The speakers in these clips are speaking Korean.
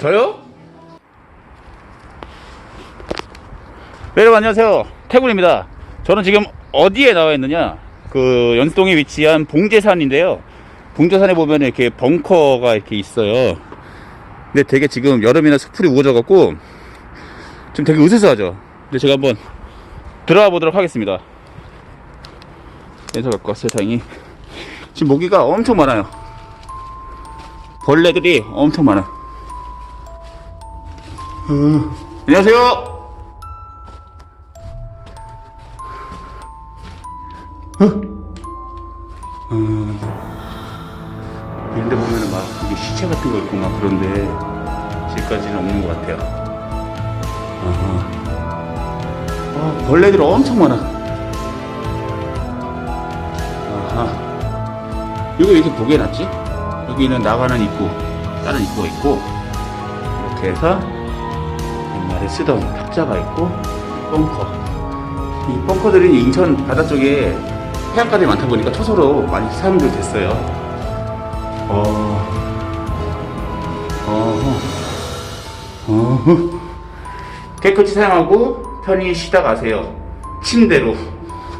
저요? 여러분 안녕하세요. 태군입니다. 저는 지금 어디에 나와 있느냐? 그 연수동에 위치한 봉제산인데요. 봉제산에 보면 이렇게 벙커가 이렇게 있어요. 근데 되게 지금 여름이나 수풀이 우거져 갖고 지금 되게 으스스하죠? 근데 제가 한번 들어가 보도록 하겠습니다. 그래서 갖고 왔어요 다행히. 지금 모기가 엄청 많아요. 벌레들이 엄청 많아요. 안녕하세요 이런 데 보면은 막 이게 시체 같은 거 있고 막 그런데 지금까지는 없는 것 같아요. 아하. 아, 벌레들 엄청 많아. 아하. 이거 왜 이렇게 보게 해놨지? 여기는 나가는 입구, 다른 입구가 있고, 이렇게 해서 옛날에 쓰던 탁자가 있고, 벙커. 이 벙커들이 인천 바다 쪽에 해안가들이 많다 보니까 초소로 많이 사용도 됐어요. 어, 어, 어, 깨끗이 사용하고 편히 쉬다 가세요. 침대로.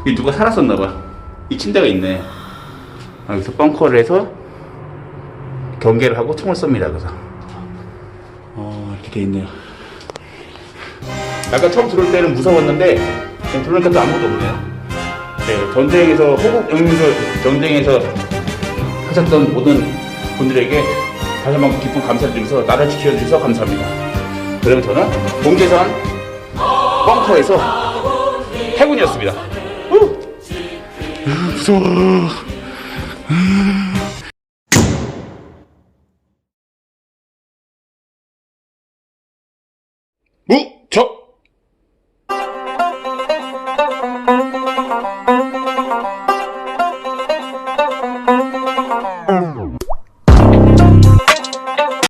이 누가 살았었나봐. 이 침대가 있네. 아, 여기서 벙커를 해서 경계를 하고 총을 쏩니다. 그래서. 어, 이렇게 돼 있네요. 아까 처음 들어올 때는 무서웠는데, 지금 들어오니까 또 아무것도 없네요. 네, 전쟁에서, 호국 영민서 전쟁에서 하셨던 모든 분들에게 다시 한번 깊은 감사를 드리면서 나를 지켜주셔서 감사합니다. 그러면 저는 봉계산 벙커에서 해군이었습니다. 후! 아, 무서워. 무 적